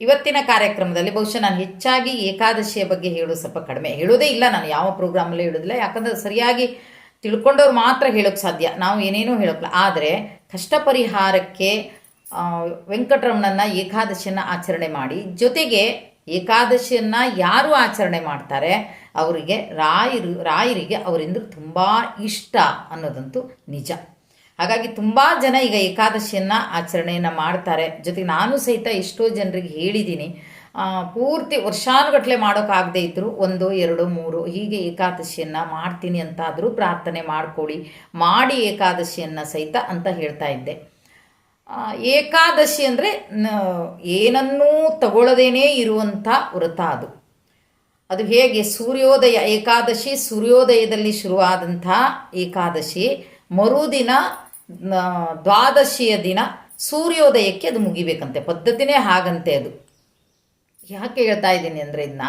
ಇವತ್ತಿನ ಕಾರ್ಯಕ್ರಮದಲ್ಲಿ ಬಹುಶಃ ನಾನು ಹೆಚ್ಚಾಗಿ ಏಕಾದಶಿಯ ಬಗ್ಗೆ ಹೇಳೋದು ಸ್ವಲ್ಪ ಕಡಿಮೆ. ಹೇಳೋದೇ ಇಲ್ಲ, ನಾನು ಯಾವ ಪ್ರೋಗ್ರಾಮಲ್ಲೂ ಹೇಳೋದಿಲ್ಲ. ಯಾಕಂದರೆ ಸರಿಯಾಗಿ ತಿಳ್ಕೊಂಡವ್ರು ಮಾತ್ರ ಹೇಳೋಕ್ಕೆ ಸಾಧ್ಯ. ನಾವು ಏನೇನೂ ಹೇಳೋಕ್ಕಿಲ್ಲ ಆದರೆ ಕಷ್ಟ ಪರಿಹಾರಕ್ಕೆ ವೆಂಕಟರಮಣನ ಏಕಾದಶಿಯನ್ನು ಆಚರಣೆ ಮಾಡಿ, ಜೊತೆಗೆ ಏಕಾದಶಿಯನ್ನು ಯಾರು ಆಚರಣೆ ಮಾಡ್ತಾರೆ? ಅವರಿಗೆ ರಾಯರು, ರಾಯರಿಗೆ ಅವರಿಂದ ತುಂಬ ಇಷ್ಟ ಅನ್ನೋದಂತೂ ನಿಜ. ಹಾಗಾಗಿ ತುಂಬ ಜನ ಈಗ ಏಕಾದಶಿಯನ್ನು ಆಚರಣೆಯನ್ನು ಮಾಡ್ತಾರೆ. ಜೊತೆಗೆ ನಾನು ಸಹಿತ ಎಷ್ಟೋ ಜನರಿಗೆ ಹೇಳಿದ್ದೀನಿ ಪೂರ್ತಿ ವರ್ಷಾನುಗಟ್ಟಲೆ ಮಾಡೋಕ್ಕಾಗದೇ ಇದ್ದರೂ ಒಂದು, ಎರಡು, ಮೂರು ಹೀಗೆ ಏಕಾದಶಿಯನ್ನು ಮಾಡ್ತೀನಿ ಅಂತಾದರೂ ಪ್ರಾರ್ಥನೆ ಮಾಡಿಕೊಡಿ ಮಾಡಿ ಏಕಾದಶಿಯನ್ನು ಸಹಿತ ಅಂತ ಹೇಳ್ತಾ ಇದ್ದೆ. ಏಕಾದಶಿ ಅಂದರೆ ಏನನ್ನೂ ತಗೊಳ್ಳದೇನೇ ಇರುವಂಥ ವ್ರತ ಅದು. ಅದು ಹೇಗೆ? ಸೂರ್ಯೋದಯ ಏಕಾದಶಿ ಸೂರ್ಯೋದಯದಲ್ಲಿ ಶುರುವಾದಂಥ ಏಕಾದಶಿ ಮರುದಿನ ದ್ವಾದಶಿಯ ದಿನ ಸೂರ್ಯೋದಯಕ್ಕೆ ಅದು ಮುಗಿಬೇಕಂತೆ. ಪದ್ಧತಿನೇ ಹಾಗಂತೆ ಅದು. ಯಾಕೆ ಹೇಳ್ತಾ ಇದ್ದೀನಿ ಅಂದರೆ ಇದನ್ನ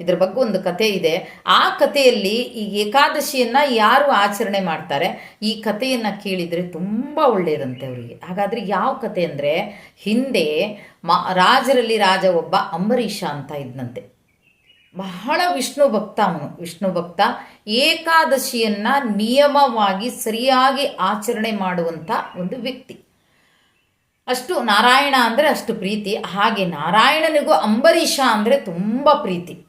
ಇದ್ರ ಬಗ್ಗೆ ಒಂದು ಕತೆ ಇದೆ. ಆ ಕಥೆಯಲ್ಲಿ ಈ ಏಕಾದಶಿಯನ್ನು ಯಾರು ಆಚರಣೆ ಮಾಡ್ತಾರೆ? ಈ ಕಥೆಯನ್ನು ಕೇಳಿದರೆ ತುಂಬ ಒಳ್ಳೆಯದಂತೆ ಅವರಿಗೆ. ಹಾಗಾದರೆ ಯಾವ ಕತೆ ಅಂದರೆ, ಹಿಂದೆ ಮ ರಾಜರಲ್ಲಿ ರಾಜ ಒಬ್ಬ ಅಂಬರೀಷ ಅಂತ ಇದ್ನಂತೆ. ಬಹಳ ವಿಷ್ಣು ಭಕ್ತ ಅವನು. ವಿಷ್ಣು ಭಕ್ತ ಏಕಾದಶಿಯನ್ನು ನಿಯಮವಾಗಿ ಸರಿಯಾಗಿ ಆಚರಣೆ ಮಾಡುವಂಥ ಒಂದು ವ್ಯಕ್ತಿ. ಅಷ್ಟು ನಾರಾಯಣ ಅಂದರೆ ಅಷ್ಟು ಪ್ರೀತಿ. ಹಾಗೆ ನಾರಾಯಣನಿಗೂ ಅಂಬರೀಷ ಅಂದರೆ ತುಂಬ ಪ್ರೀತಿ.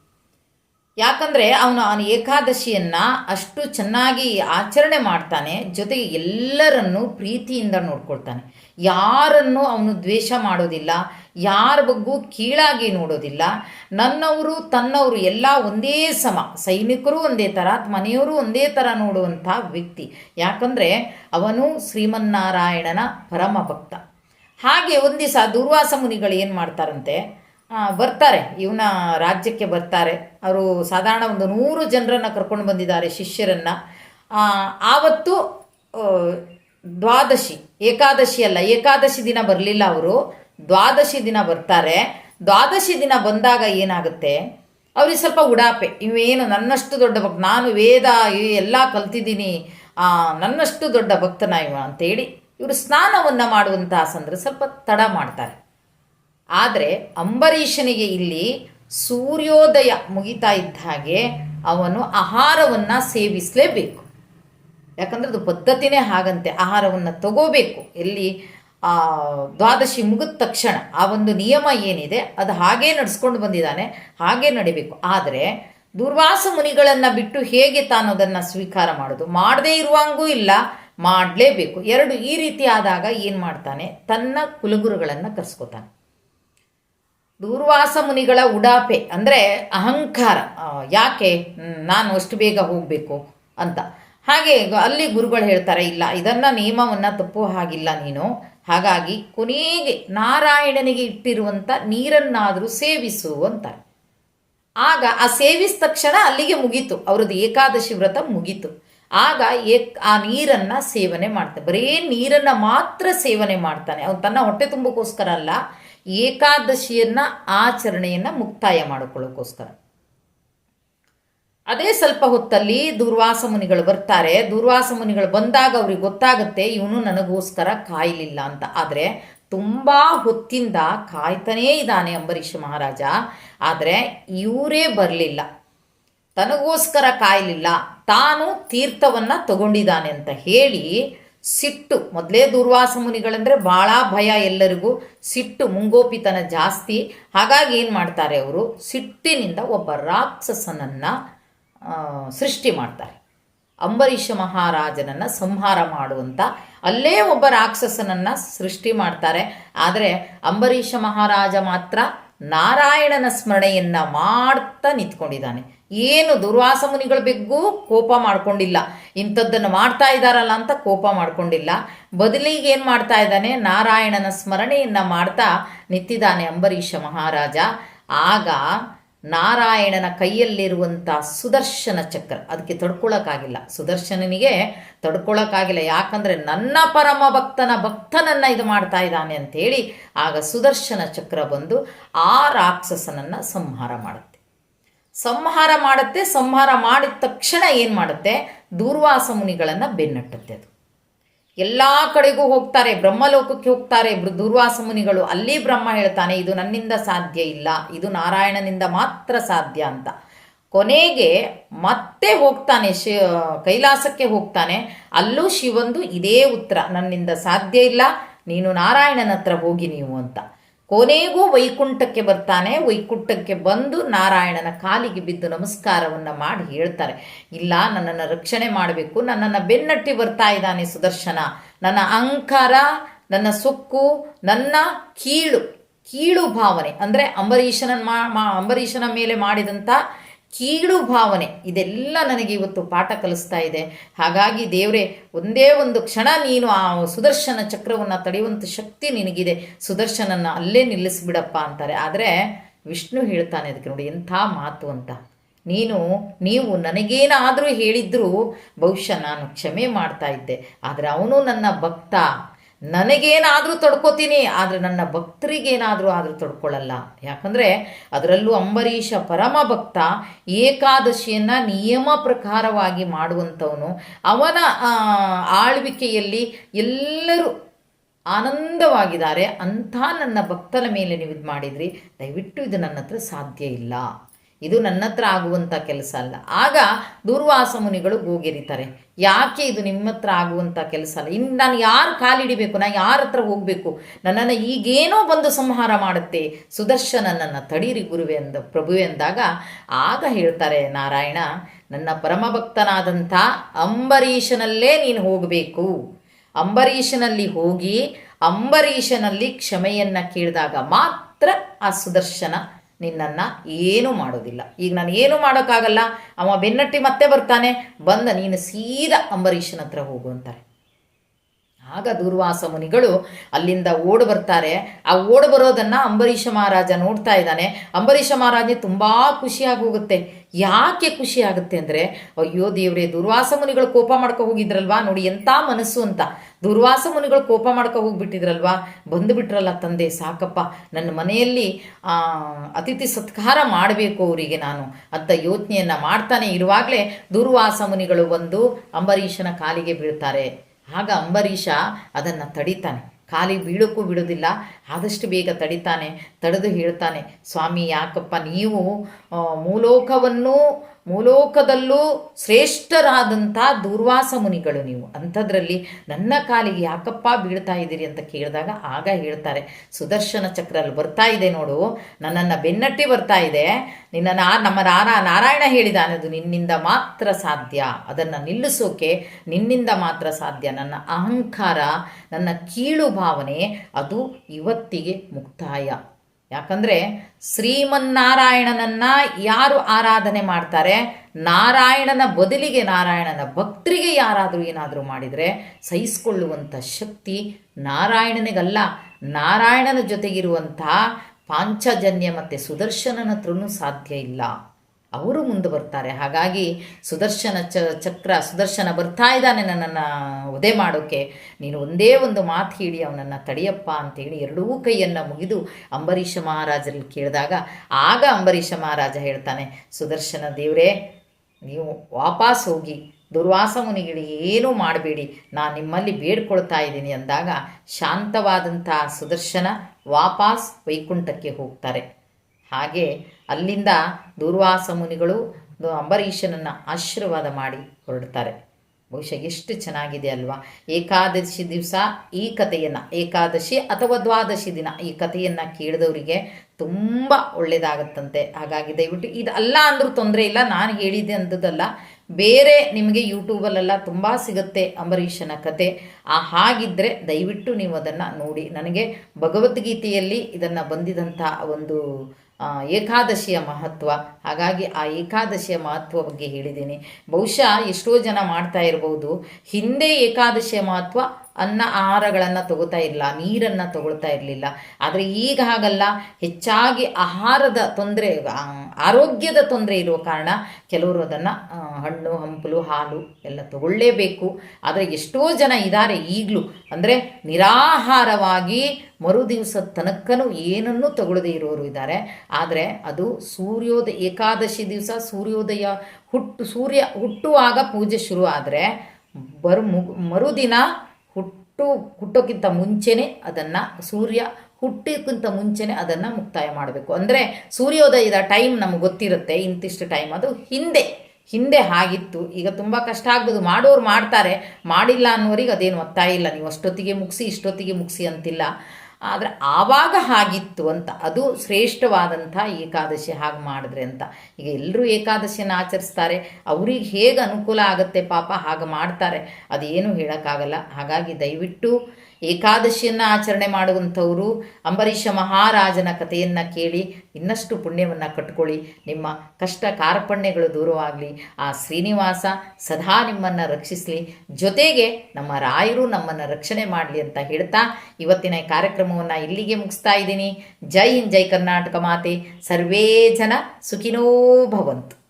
ಯಾಕಂದರೆ ಅವನು ಅವನ ಏಕಾದಶಿಯನ್ನು ಅಷ್ಟು ಚೆನ್ನಾಗಿ ಆಚರಣೆ ಮಾಡ್ತಾನೆ, ಜೊತೆಗೆ ಎಲ್ಲರನ್ನು ಪ್ರೀತಿಯಿಂದ ನೋಡ್ಕೊಳ್ತಾನೆ. ಯಾರನ್ನು ಅವನು ದ್ವೇಷ ಮಾಡೋದಿಲ್ಲ, ಯಾರ ಬಗ್ಗೂ ಕೀಳಾಗಿ ನೋಡೋದಿಲ್ಲ. ನನ್ನವರು, ತನ್ನವರು ಎಲ್ಲ ಒಂದೇ ಸಮ. ಸೈನಿಕರು ಒಂದೇ ಥರ, ಮನೆಯವರು ಒಂದೇ ಥರ ನೋಡುವಂಥ ವ್ಯಕ್ತಿ. ಯಾಕಂದರೆ ಅವನು ಶ್ರೀಮನ್ನಾರಾಯಣನ ಪರಮ ಭಕ್ತ ಹಾಗೆ ಒಂದು ದಿವಸ ದುರ್ವಾಸ ಮುನಿಗಳು ಏನು ಮಾಡ್ತಾರಂತೆ? ಬರ್ತಾರೆ. ಇವನ ರಾಜ್ಯಕ್ಕೆ ಬರ್ತಾರೆ. ಅವರು ಸಾಧಾರಣ ಒಂದು ನೂರು ಜನರನ್ನು ಕರ್ಕೊಂಡು ಬಂದಿದ್ದಾರೆ ಶಿಷ್ಯರನ್ನು. ಆವತ್ತು ದ್ವಾದಶಿ, ಏಕಾದಶಿ ಅಲ್ಲ, ಏಕಾದಶಿ ದಿನ ಬರಲಿಲ್ಲ ಅವರು. ದ್ವಾದಶಿ ದಿನ ಬರ್ತಾರೆ. ದ್ವಾದಶಿ ದಿನ ಬಂದಾಗ ಏನಾಗುತ್ತೆ? ಅವ್ರಿಗೆ ಸ್ವಲ್ಪ ಉಡಾಪೆ. ಇವೇನು ನನ್ನಷ್ಟು ದೊಡ್ಡ ಭಕ್ತ, ನಾನು ವೇದ ಎಲ್ಲ ಕಲ್ತಿದ್ದೀನಿ. ನನ್ನಷ್ಟು ದೊಡ್ಡ ಭಕ್ತನ ಇವ ಅಂತೇಳಿ ಇವರು ಸ್ನಾನವನ್ನು ಮಾಡುವಂತಹ ಸಂದರ್ಭ ಸ್ವಲ್ಪ ತಡ ಮಾಡ್ತಾರೆ. ಆದರೆ ಅಂಬರೀಷನಿಗೆ ಇಲ್ಲಿ ಸೂರ್ಯೋದಯ ಮುಗಿತಾ ಇದ್ದ ಹಾಗೆ ಅವನು ಆಹಾರವನ್ನು ಸೇವಿಸಲೇಬೇಕು. ಯಾಕಂದ್ರೆ ಅದು ಪದ್ಧತಿನೇ ಹಾಗಂತೆ, ಆಹಾರವನ್ನು ತಗೋಬೇಕು. ಎಲ್ಲಿ ದ್ವಾದಶಿ ಮುಗಿದ ತಕ್ಷಣ ಆ ಒಂದು ನಿಯಮ ಏನಿದೆ, ಅದು ಹಾಗೇ ನಡೆಸ್ಕೊಂಡು ಬಂದಿದ್ದಾನೆ, ಹಾಗೇ ನಡಿಬೇಕು. ಆದರೆ ದುರ್ವಾಸ ಮುನಿಗಳನ್ನು ಬಿಟ್ಟು ಹೇಗೆ ತಾನು ಅದನ್ನು ಸ್ವೀಕಾರ ಮಾಡೋದು? ಮಾಡದೇ ಇರುವಂಗೂ ಇಲ್ಲ, ಮಾಡಲೇಬೇಕು. ಎರಡು ಈ ರೀತಿ ಆದಾಗ ಏನು ಮಾಡ್ತಾನೆ? ತನ್ನ ಕುಲಗುರುಗಳನ್ನು ಕರೆಸ್ಕೋತಾನೆ. ದೂರ್ವಾಸ ಮುನಿಗಳ ಉಡಾಪೆ, ಅಂದರೆ ಅಹಂಕಾರ. ಯಾಕೆ? ನಾನು ಅಷ್ಟು ಬೇಗ ಹೋಗಬೇಕು ಅಂತ. ಹಾಗೆ ಅಲ್ಲಿ ಗುರುಗಳು ಹೇಳ್ತಾರೆ, ಇಲ್ಲ, ಇದನ್ನು ನಿಯಮವನ್ನು ತಪ್ಪು ಹಾಗಿಲ್ಲ ನೀನು. ಹಾಗಾಗಿ ಕೊನೆಗೆ ನಾರಾಯಣನಿಗೆ ಇಟ್ಟಿರುವಂಥ ನೀರನ್ನಾದರೂ ಸೇವಿಸು ಅಂತಾರೆ. ಆಗ ಆ ಸೇವಿಸಿದ ತಕ್ಷಣ ಅಲ್ಲಿಗೆ ಮುಗೀತು. ಅವ್ರದ್ದು ಏಕಾದಶಿ ವ್ರತ ಮುಗೀತು. ಆಗ ಏಕ್ ಆ ನೀರನ್ನು ಸೇವನೆ ಮಾಡ್ತಾನೆ ಬರೀ ನೀರನ್ನು ಮಾತ್ರ ಸೇವನೆ ಮಾಡ್ತಾನೆ. ಅವನು ತನ್ನ ಹೊಟ್ಟೆ ತುಂಬಕ್ಕೋಸ್ಕರ ಅಲ್ಲ, ಏಕಾದಶಿಯನ್ನ ಆಚರಣೆಯನ್ನು ಮುಕ್ತಾಯ ಮಾಡಿಕೊಳ್ಳೋಕ್ಕೋಸ್ಕರ ಅದೇ ಸ್ವಲ್ಪ ಹೊತ್ತಲ್ಲಿ ದುರ್ವಾಸ ಮುನಿಗಳು ಬರ್ತಾರೆ. ದುರ್ವಾಸ ಮುನಿಗಳು ಬಂದಾಗ ಅವ್ರಿಗೆ ಗೊತ್ತಾಗುತ್ತೆ, ಇವನು ನನಗೋಸ್ಕರ ಕಾಯಲಿಲ್ಲ ಅಂತ. ಆದರೆ ತುಂಬ ಹೊತ್ತಿಂದ ಕಾಯ್ತಾನೇ ಇದ್ದಾನೆ ಅಂಬರೀಷ್ ಮಹಾರಾಜ. ಆದರೆ ಇವರೇ ಬರಲಿಲ್ಲ. ತನಗೋಸ್ಕರ ಕಾಯಲಿಲ್ಲ. ತಾನು ತೀರ್ಥವನ್ನ ತಗೊಂಡಿದ್ದಾನೆ ಅಂತ ಹೇಳಿ ಸಿಟ್ಟು, ಮೊದಲೇ ದುರ್ವಾಸ ಮುನಿಗಳಂದ್ರೆ ಭಾಳ ಭಯ ಎಲ್ಲರಿಗೂ. ಸಿಟ್ಟು, ಮುಂಗೋಪಿತನ ಜಾಸ್ತಿ. ಹಾಗಾಗಿ ಏನು ಮಾಡ್ತಾರೆ ಅವರು? ಸಿಟ್ಟಿನಿಂದ ಒಬ್ಬ ರಾಕ್ಷಸನನ್ನ ಸೃಷ್ಟಿ ಮಾಡ್ತಾರೆ. ಅಂಬರೀಷ ಮಹಾರಾಜನನ್ನ ಸಂಹಾರ ಮಾಡುವಂತ. ಅಲ್ಲೇ ಒಬ್ಬ ರಾಕ್ಷಸನನ್ನ ಸೃಷ್ಟಿ ಮಾಡ್ತಾರೆ. ಆದರೆ ಅಂಬರೀಷ ಮಹಾರಾಜ ಮಾತ್ರ ನಾರಾಯಣನ ಸ್ಮರಣೆಯನ್ನ ಮಾಡ್ತಾ ನಿಂತ್ಕೊಂಡಿದ್ದಾನೆ. ಏನು ದುರ್ವಾಸ ಮುನಿಗಳ ಬಗ್ಗೂ ಕೋಪ ಮಾಡ್ಕೊಂಡಿಲ್ಲ. ಇಂಥದ್ದನ್ನು ಮಾಡ್ತಾ ಇದ್ದಾರಲ್ಲ ಅಂತ ಕೋಪ ಮಾಡ್ಕೊಂಡಿಲ್ಲ. ಬದಲಿಗೆ ಏನು ಮಾಡ್ತಾ ಇದ್ದಾನೆ? ನಾರಾಯಣನ ಸ್ಮರಣೆಯನ್ನ ಮಾಡ್ತಾ ನಿಂತಿದ್ದಾನೆ ಅಂಬರೀಷ ಮಹಾರಾಜ. ಆಗ ನಾರಾಯಣನ ಕೈಯಲ್ಲಿರುವಂಥ ಸುದರ್ಶನ ಚಕ್ರ, ಅದಕ್ಕೆ ತಡ್ಕೊಳಕ್ಕಾಗಿಲ್ಲ. ಸುದರ್ಶನನಿಗೆ ತಡ್ಕೊಳಕ್ಕಾಗಿಲ್ಲ. ಯಾಕಂದರೆ ನನ್ನ ಪರಮ ಭಕ್ತನ ಭಕ್ತನನ್ನು ಇದು ಮಾಡ್ತಾ ಇದ್ದಾನೆ ಅಂತೇಳಿ ಆಗ ಸುದರ್ಶನ ಚಕ್ರ ಬಂದು ಆ ರಾಕ್ಷಸನನ್ನು ಸಂಹಾರ ಮಾಡುತ್ತೆ. ಸಂಹಾರ ಮಾಡುತ್ತೆ, ಸಂಹಾರ ಮಾಡಿದ ತಕ್ಷಣ ಏನು ಮಾಡುತ್ತೆ? ದೂರ್ವಾಸ ಮುನಿಗಳನ್ನು ಬೆನ್ನಟ್ಟುತ್ತೆ ಅದು. ಎಲ್ಲ ಕಡೆಗೂ ಹೋಗ್ತಾರೆ, ಬ್ರಹ್ಮಲೋಕಕ್ಕೆ ಹೋಗ್ತಾರೆ ದುರ್ವಾಸ ಮುನಿಗಳು. ಅಲ್ಲಿ ಬ್ರಹ್ಮ ಹೇಳ್ತಾನೆ, ಇದು ನನ್ನಿಂದ ಸಾಧ್ಯ ಇಲ್ಲ, ಇದು ನಾರಾಯಣನಿಂದ ಮಾತ್ರ ಸಾಧ್ಯ ಅಂತ. ಕೊನೆಗೆ ಮತ್ತೆ ಹೋಗ್ತಾನೆ, ಶಿ ಕೈಲಾಸಕ್ಕೆ ಹೋಗ್ತಾನೆ. ಅಲ್ಲೂ ಶಿವಂದು ಇದೇ ಉತ್ತರ, ನನ್ನಿಂದ ಸಾಧ್ಯ ಇಲ್ಲ, ನೀನು ನಾರಾಯಣನ ಹತ್ರ ಹೋಗಿ ನೀವು ಅಂತ. ಕೊನೆಗೂ ವೈಕುಂಠಕ್ಕೆ ಬರ್ತಾನೆ. ವೈಕುಂಠಕ್ಕೆ ಬಂದು ನಾರಾಯಣನ ಕಾಲಿಗೆ ಬಿದ್ದು ನಮಸ್ಕಾರವನ್ನು ಮಾಡಿ ಹೇಳ್ತಾರೆ. ಇಲ್ಲ, ನನ್ನನ್ನು ರಕ್ಷಣೆ ಮಾಡಬೇಕು. ನನ್ನನ್ನು ಬೆನ್ನಟ್ಟಿ ಬರ್ತಾ ಇದ್ದಾನೆ ಸುದರ್ಶನ. ನನ್ನ ಅಹಂಕಾರ, ನನ್ನ ಸೊಕ್ಕು, ನನ್ನ ಕೀಳು ಕೀಳು ಭಾವನೆ. ಅಂದರೆ ಅಂಬರೀಷನ ಮಾ ಅಂಬರೀಷನ ಮೇಲೆ ಮಾಡಿದಂಥ ಕೀಳು ಭಾವನೆ. ಇದೆಲ್ಲ ನನಗೆ ಇವತ್ತು ಪಾಠ ಕಲಿಸ್ತಾ ಇದೆ. ಹಾಗಾಗಿ ದೇವರೇ, ಒಂದೇ ಒಂದು ಕ್ಷಣ ನೀನು ಆ ಸುದರ್ಶನ ಚಕ್ರವನ್ನು ತಡೆಯುವಂಥ ಶಕ್ತಿ ನಿನಗಿದೆ. ಸುದರ್ಶನನ ಅಲ್ಲೇ ನಿಲ್ಲಿಸ್ಬಿಡಪ್ಪ ಅಂತಾರೆ. ಆದರೆ ವಿಷ್ಣು ಹೇಳ್ತಾನೆ ಅದಕ್ಕೆ ನೋಡಿ, ಎಂಥ ಮಾತು ಅಂತ. ನೀನು, ನೀವು ನನಗೇನಾದರೂ ಹೇಳಿದ್ರೂ ಬಹುಶಃ ನಾನು ಕ್ಷಮೆ ಮಾಡ್ತಾ ಇದ್ದೆ. ಆದರೆ ಅವನು ನನ್ನ ಭಕ್ತ. ನನಗೇನಾದರೂ ತೊಡ್ಕೋತೀನಿ, ಆದರೆ ನನ್ನ ಭಕ್ತರಿಗೇನಾದರೂ ಆದರೂ ತೊಡ್ಕೊಳ್ಳಲ್ಲ ಯಾಕಂದರೆ ಅದರಲ್ಲೂ ಅಂಬರೀಷ ಪರಮ ಭಕ್ತ ಏಕಾದಶಿಯನ್ನು ನಿಯಮ ಪ್ರಕಾರವಾಗಿ ಮಾಡುವಂಥವನು. ಅವನ ಆಳ್ವಿಕೆಯಲ್ಲಿ ಎಲ್ಲರೂ ಆನಂದವಾಗಿದ್ದಾರೆ. ಅಂಥ ನನ್ನ ಭಕ್ತನ ಮೇಲೆ ನೀವು ಇದು ಮಾಡಿದ್ರಿ ದಯವಿಟ್ಟು ಇದು ನನ್ನ ಹತ್ರ ಸಾಧ್ಯ ಇಲ್ಲ. ಇದು ನನ್ನ ಹತ್ರ ಆಗುವಂಥ ಕೆಲಸ ಅಲ್ಲ. ಆಗ ದುರ್ವಾಸ ಮುನಿಗಳು ಗೋಗೆರಿತಾರೆ. ಯಾಕೆ ಇದು ನಿಮ್ಮ ಹತ್ರ ಆಗುವಂಥ ಕೆಲಸ ಅಲ್ಲ? ಇನ್ನು ನಾನು ಯಾರು ಕಾಲಿಡಿಬೇಕು? ನಾನು ಯಾರ ಹತ್ರ ಹೋಗಬೇಕು? ನನ್ನನ್ನು ಈಗೇನೋ ಬಂದು ಸಂಹಾರ ಮಾಡುತ್ತೆ. ಸುದರ್ಶನನನ್ನು ತಡೀರಿ ಗುರುವೆ ಅಂದ, ಪ್ರಭುವೆ ಎಂದಾಗ ಆಗ ಹೇಳ್ತಾರೆ, ನಾರಾಯಣ, ನನ್ನ ಪರಮಭಕ್ತನಾದಂಥ ಅಂಬರೀಷನಲ್ಲೇ ನೀನು ಹೋಗಬೇಕು. ಅಂಬರೀಷನಲ್ಲಿ ಹೋಗಿ ಅಂಬರೀಷನಲ್ಲಿ ಕ್ಷಮೆಯನ್ನು ಕೇಳಿದಾಗ ಮಾತ್ರ ಆ ಸುದರ್ಶನ ನಿನ್ನನ್ನು ಏನೂ ಮಾಡೋದಿಲ್ಲ. ಈಗ ನಾನು ಏನೂ ಮಾಡೋಕ್ಕಾಗಲ್ಲ, ಅವ ಬೆನ್ನಟ್ಟಿ ಮತ್ತೆ ಬರ್ತಾನೆ, ಬಂದ ನೀನು ಸೀದಾ ಅಂಬರೀಷನ ಹತ್ರ ಹೋಗು ಅಂತಾರೆ. ಆಗ ದುರ್ವಾಸ ಮುನಿಗಳು ಅಲ್ಲಿಂದ ಓಡ್ ಬರ್ತಾರೆ. ಆ ಓಡ್ ಬರೋದನ್ನ ಅಂಬರೀಷ ಮಹಾರಾಜ ನೋಡ್ತಾ ಇದ್ದಾನೆ. ಅಂಬರೀಷ ಮಹಾರಾಜ ತುಂಬಾ ಖುಷಿಯಾಗಿ ಹೋಗುತ್ತೆ ಯಾಕೆ ಖುಷಿ ಆಗುತ್ತೆ ಅಂದ್ರೆ, ಅಯ್ಯೋ ದೇವರೇ, ದುರ್ವಾಸ ಮುನಿಗಳು ಕೋಪ ಮಾಡ್ಕೊ ಹೋಗಿದ್ರಲ್ವಾ? ನೋಡಿ ಎಂಥ ಮನಸ್ಸು ಅಂತ. ದುರ್ವಾಸ ಮುನಿಗಳು ಕೋಪ ಮಾಡ್ಕೊ ಹೋಗ್ಬಿಟ್ಟಿದ್ರಲ್ವಾ? ಬಂದುಬಿಟ್ರಲ್ಲ ತಂದೆ, ಸಾಕಪ್ಪ. ನನ್ನ ಮನೆಯಲ್ಲಿ ಅತಿಥಿ ಸತ್ಕಾರ ಮಾಡಬೇಕು ಅವರಿಗೆ ನಾನು ಅಂತ ಯೋಚನೆಯನ್ನ ಮಾಡ್ತಾನೆ ಇರುವಾಗಲೇ ದುರ್ವಾಸ ಮುನಿಗಳು ಬಂದು ಅಂಬರೀಷನ ಕಾಲಿಗೆ ಬೀಳ್ತಾರೆ. ಆಗ ಅಂಬರೀಷ ಅದನ್ನು ತಡಿತಾನೆ. ಖಾಲಿ ಬೀಳೋಕ್ಕೂ ಬಿಡೋದಿಲ್ಲ. ಆದಷ್ಟು ಬೇಗ ತಡಿತಾನೆ, ತಡೆದು ಹೇಳ್ತಾನೆ, ಸ್ವಾಮಿ, ಯಾಕಪ್ಪ ನೀವು ಮೂಲೋಕವನ್ನು ಮೂಲೋಕದಲ್ಲೂ ಶ್ರೇಷ್ಠರಾದಂಥ ದುರ್ವಾಸ ಮುನಿಗಳು ನೀವು. ಅಂಥದ್ರಲ್ಲಿ ನನ್ನ ಕಾಲಿಗೆ ಯಾಕಪ್ಪ ಬೀಳ್ತಾ ಇದ್ದೀರಿ ಅಂತ ಕೇಳಿದಾಗ ಆಗ ಹೇಳ್ತಾರೆ, ಸುದರ್ಶನ ಚಕ್ರಲ್ಲಿ ಬರ್ತಾ ಇದೆ ನೋಡು, ನನ್ನನ್ನು ಬೆನ್ನಟ್ಟಿ ಬರ್ತಾ ಇದೆ. ನಿನ್ನ ನಾ, ನಮ್ಮ ನಾರಾ, ನಾರಾಯಣ ಹೇಳಿದಾನೆ ಅದು, ನಿನ್ನಿಂದ ಮಾತ್ರ ಸಾಧ್ಯ. ಅದನ್ನು ನಿಲ್ಲಿಸೋಕೆ ನಿನ್ನಿಂದ ಮಾತ್ರ ಸಾಧ್ಯ. ನನ್ನ ಅಹಂಕಾರ, ನನ್ನ ಕೀಳು ಭಾವನೆ ಅದು ಇವತ್ತಿಗೆ ಮುಕ್ತಾಯ. ಯಾಕಂದ್ರೆ ಶ್ರೀಮನ್ನಾರಾಯಣನನ್ನು ಯಾರು ಆರಾಧನೆ ಮಾಡ್ತಾರೆ? ನಾರಾಯಣನ ಬದಲಿಗೆ ನಾರಾಯಣನ ಭಕ್ತರಿಗೆ ಯಾರಾದರೂ ಏನಾದರೂ ಮಾಡಿದರೆ ಸಹಿಸಿಕೊಳ್ಳುವಂಥ ಶಕ್ತಿ ನಾರಾಯಣನಿಗಲ್ಲ. ನಾರಾಯಣನ ಜೊತೆಗಿರುವಂಥ ಪಾಂಚಜನ್ಯ ಮತ್ತು ಸುದರ್ಶನನ ಹತ್ರನೂ ಸಾಧ್ಯ ಇಲ್ಲ. ಅವರು ಮುಂದೆ ಬರ್ತಾರೆ. ಹಾಗಾಗಿ ಸುದರ್ಶನ ಚ, ಚಕ್ರ ಸುದರ್ಶನ ಬರ್ತಾ ಇದ್ದಾನೆ ನನ್ನನ್ನು ಒದೆ ಮಾಡೋಕ್ಕೆ ನೀನು ಒಂದೇ ಒಂದು ಮಾತು ಹೇಳಿ ಅವನನ್ನು ತಡೆಯಪ್ಪ ಅಂತೇಳಿ ಎರಡೂ ಕೈಯನ್ನು ಮುಗಿದು ಅಂಬರೀಷ ಮಹಾರಾಜರಲ್ಲಿ ಕೇಳಿದಾಗ ಆಗ ಅಂಬರೀಷ ಮಹಾರಾಜ ಹೇಳ್ತಾನೆ, ಸುದರ್ಶನ ದೇವರೇ, ನೀವು ವಾಪಸ್ ಹೋಗಿ ದುರ್ವಾಸ ಮುನಿಗಳಿಗೆ ಏನೂ ಮಾಡಬೇಡಿ. ನಾನು ನಿಮ್ಮಲ್ಲಿ ಬೇಡ್ಕೊಳ್ತಾ ಇದ್ದೀನಿ ಅಂದಾಗ ಶಾಂತವಾದಂಥ ಸುದರ್ಶನ ವಾಪಸ್ ವೈಕುಂಠಕ್ಕೆ ಹೋಗ್ತಾರೆ. ಹಾಗೆ ಅಲ್ಲಿಂದ ದೂರ್ವಾಸ ಮುನಿಗಳು ಅಂಬರೀಷನನ್ನು ಆಶೀರ್ವಾದ ಮಾಡಿ ಹೊರಡ್ತಾರೆ. ಬಹುಶಃ ಎಷ್ಟು ಚೆನ್ನಾಗಿದೆ ಅಲ್ವಾ? ಏಕಾದಶಿ ದಿವಸ ಈ ಕಥೆಯನ್ನು, ಏಕಾದಶಿ ಅಥವಾ ದ್ವಾದಶಿ ದಿನ ಈ ಕಥೆಯನ್ನು ಕೇಳಿದವರಿಗೆ ತುಂಬ ಒಳ್ಳೆಯದಾಗತ್ತಂತೆ ಹಾಗಾಗಿ ದಯವಿಟ್ಟು ಇದು ಅಲ್ಲ ಅಂದರೂ ತೊಂದರೆ ಇಲ್ಲ, ನಾನು ಹೇಳಿದೆ ಅಂಥದ್ದಲ್ಲ ಬೇರೆ ನಿಮಗೆ ಯೂಟ್ಯೂಬಲ್ಲೆಲ್ಲ ತುಂಬ ಸಿಗುತ್ತೆ ಅಂಬರೀಷನ ಕತೆ. ಆ ಹಾಗಿದ್ದರೆ ದಯವಿಟ್ಟು ನೀವು ಅದನ್ನು ನೋಡಿ. ನನಗೆ ಭಗವದ್ಗೀತೆಯಲ್ಲಿ ಇದನ್ನು ಬಂದಿದಂಥ ಒಂದು ಏಕಾದಶಿಯ ಮಹತ್ವ. ಹಾಗಾಗಿ ಆ ಏಕಾದಶಿಯ ಮಹತ್ವ ಬಗ್ಗೆ ಹೇಳಿದ್ದೀನಿ. ಬಹುಶಃ ಎಷ್ಟೋ ಜನ ಮಾಡ್ತಾ ಇರಬಹುದು ಹಿಂದೆ ಏಕಾದಶಿಯ ಮಹತ್ವ ಅನ್ನ ಆಹಾರಗಳನ್ನು ತಗೋತಾ ಇರಲಿಲ್ಲ, ನೀರನ್ನು ತಗೊಳ್ತಾ ಇರಲಿಲ್ಲ. ಆದರೆ ಈಗ ಹಾಗಲ್ಲ. ಹೆಚ್ಚಾಗಿ ಆಹಾರದ ತೊಂದರೆ ಆರೋಗ್ಯದ ತೊಂದರೆ ಇರುವ ಕಾರಣ ಕೆಲವರು ಅದನ್ನು ಹಣ್ಣು, ಹಂಪಲು, ಹಾಲು ಎಲ್ಲ ತಗೊಳ್ಳೇಬೇಕು. ಆದರೆ ಎಷ್ಟೋ ಜನ ಇದ್ದಾರೆ ಈಗಲೂ. ಅಂದರೆ ನಿರಾಹಾರವಾಗಿ ಮರು ದಿವಸ ತನಕನೂ ಏನನ್ನೂ ತಗೊಳ್ಳದೇ ಇರೋರು ಇದ್ದಾರೆ ಆದರೆ ಅದು ಸೂರ್ಯೋದಯ, ಏಕಾದಶಿ ದಿವಸ ಸೂರ್ಯೋದಯ ಹುಟ್ಟು, ಸೂರ್ಯ ಹುಟ್ಟುವಾಗ ಪೂಜೆ ಶುರು ಆದರೆ ಬರು ಮರುದಿನ ಹುಟ್ಟು, ಹುಟ್ಟೋಕ್ಕಿಂತ ಮುಂಚೆನೇ ಅದನ್ನು ಸೂರ್ಯ ಹುಟ್ಟೋಕ್ಕಿಂತ ಮುಂಚೆನೇ ಅದನ್ನು ಮುಕ್ತಾಯ ಮಾಡಬೇಕು. ಅಂದರೆ ಸೂರ್ಯೋದಯದ ಟೈಮ್ ನಮ್ಗೆ ಗೊತ್ತಿರುತ್ತೆ, ಇಂತಿಷ್ಟು ಟೈಮ್ ಅದು ಹಿಂದೆ ಹಿಂದೆ ಆಗಿತ್ತು. ಈಗ ತುಂಬ ಕಷ್ಟ ಆಗ್ಬೋದು. ಮಾಡೋರು ಮಾಡ್ತಾರೆ. ಮಾಡಿಲ್ಲ ಅನ್ನೋರಿಗೆ ಅದೇನು ಒತ್ತಾಯ ಇಲ್ಲ. ನೀವು ಅಷ್ಟೊತ್ತಿಗೆ ಮುಗಿಸಿ, ಇಷ್ಟೊತ್ತಿಗೆ ಮುಗಿಸಿ ಅಂತಿಲ್ಲ. ಆದರೆ ಆವಾಗ ಹಾಗಿತ್ತು ಅಂತ, ಅದು ಶ್ರೇಷ್ಠವಾದಂಥ ಏಕಾದಶಿ ಹಾಗೆ ಮಾಡಿದ್ರೆ ಅಂತ. ಈಗ ಎಲ್ಲರೂ ಏಕಾದಶಿಯನ್ನು ಆಚರಿಸ್ತಾರೆ. ಅವ್ರಿಗೆ ಹೇಗೆ ಅನುಕೂಲ ಆಗುತ್ತೆ ಪಾಪ ಹಾಗೆ ಮಾಡ್ತಾರೆ. ಅದೇನು ಹೇಳೋಕ್ಕಾಗಲ್ಲ. ಹಾಗಾಗಿ ದಯವಿಟ್ಟು ಏಕಾದಶಿಯನ್ನು ಆಚರಣೆ ಮಾಡುವಂಥವರು ಅಂಬರೀಷ ಮಹಾರಾಜನ ಕಥೆಯನ್ನು ಕೇಳಿ ಇನ್ನಷ್ಟು ಪುಣ್ಯವನ್ನು ಕಟ್ಕೊಳ್ಳಿ. ನಿಮ್ಮ ಕಷ್ಟ ಕಾರ್ಪಣ್ಯಗಳು ದೂರವಾಗಲಿ, ಆ ಶ್ರೀನಿವಾಸ ಸದಾ ನಿಮ್ಮನ್ನು ರಕ್ಷಿಸಲಿ. ಜೊತೆಗೆ ನಮ್ಮ ರಾಯರು ನಮ್ಮನ್ನು ರಕ್ಷಣೆ ಮಾಡಲಿ ಅಂತ ಹೇಳ್ತಾ ಇವತ್ತಿನ ಕಾರ್ಯಕ್ರಮವನ್ನು ಇಲ್ಲಿಗೆ ಮುಗಿಸ್ತಾ ಇದ್ದೀನಿ. ಜೈ ಹಿಂದ್, ಜೈ ಕರ್ನಾಟಕ ಮಾತೆ. ಸರ್ವೇ ಜನ ಸುಖಿನೋ ಭವಂತು.